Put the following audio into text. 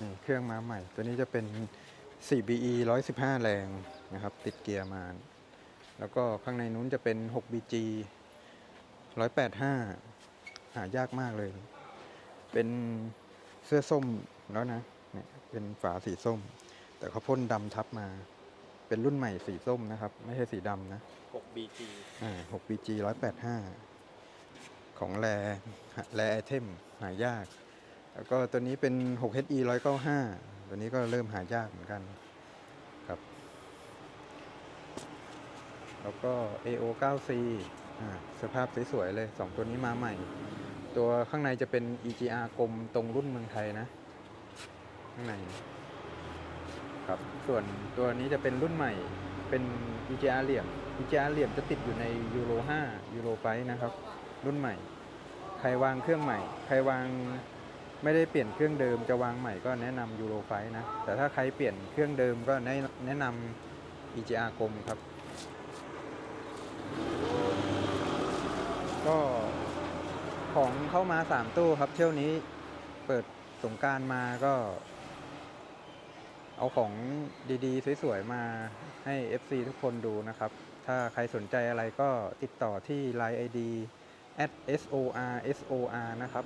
นี่เครื่องมาใหม่ ตัวนี้จะเป็น 4BE 115 แรงนะครับ ติดเกียร์มา แล้วก็ข้างในนู้นจะเป็น 6BG 185 หายากมากเลย เป็นเสื้อส้มแล้วนะเนี่ยเป็นฝาสีส้ม แต่เขาพ่นดำทับมา เป็นรุ่นใหม่สีส้มนะครับ ไม่ใช่สีดำนะ 6BG อ่า 6BG 185 ของแรแรไอเทมหายาก แล้วก็ตัวนี้เป็น 6HE 195 ตัวนี้ก็เริ่มหายากเหมือนกันครับ แล้วก็ AO 9C อ่าสภาพสวยๆเลย 2 ตัวนี้มาใหม่ ตัวข้างในจะเป็น EGR กลมตรงรุ่นเมืองไทยนะ ข้างในครับ ส่วนตัวนี้จะเป็นรุ่นใหม่เป็น EGR เหลี่ยม EGR เหลี่ยมจะติดอยู่ในยูโร5ยูโรไฟนะครับ รุ่นใหม่ ใครวางเครื่องใหม่ ใครวาง ไม่ได้เปลี่ยนเครื่องเดิมจะวางใหม่ก็แนะนำยูโรไฟนะ แต่ถ้าใครเปลี่ยนเครื่องเดิมก็แนะแนะนำ EGR กลมครับ ก็ของเข้ามา 3 ตู้ครับ เที่ยวนี้เปิดสงการมาก็ เอาของดีๆ สวยๆ มาให้ FC ทุกคนดูนะครับ ถ้าใครสนใจอะไรก็ติดต่อที่ Line ID at SOR SOR นะครับ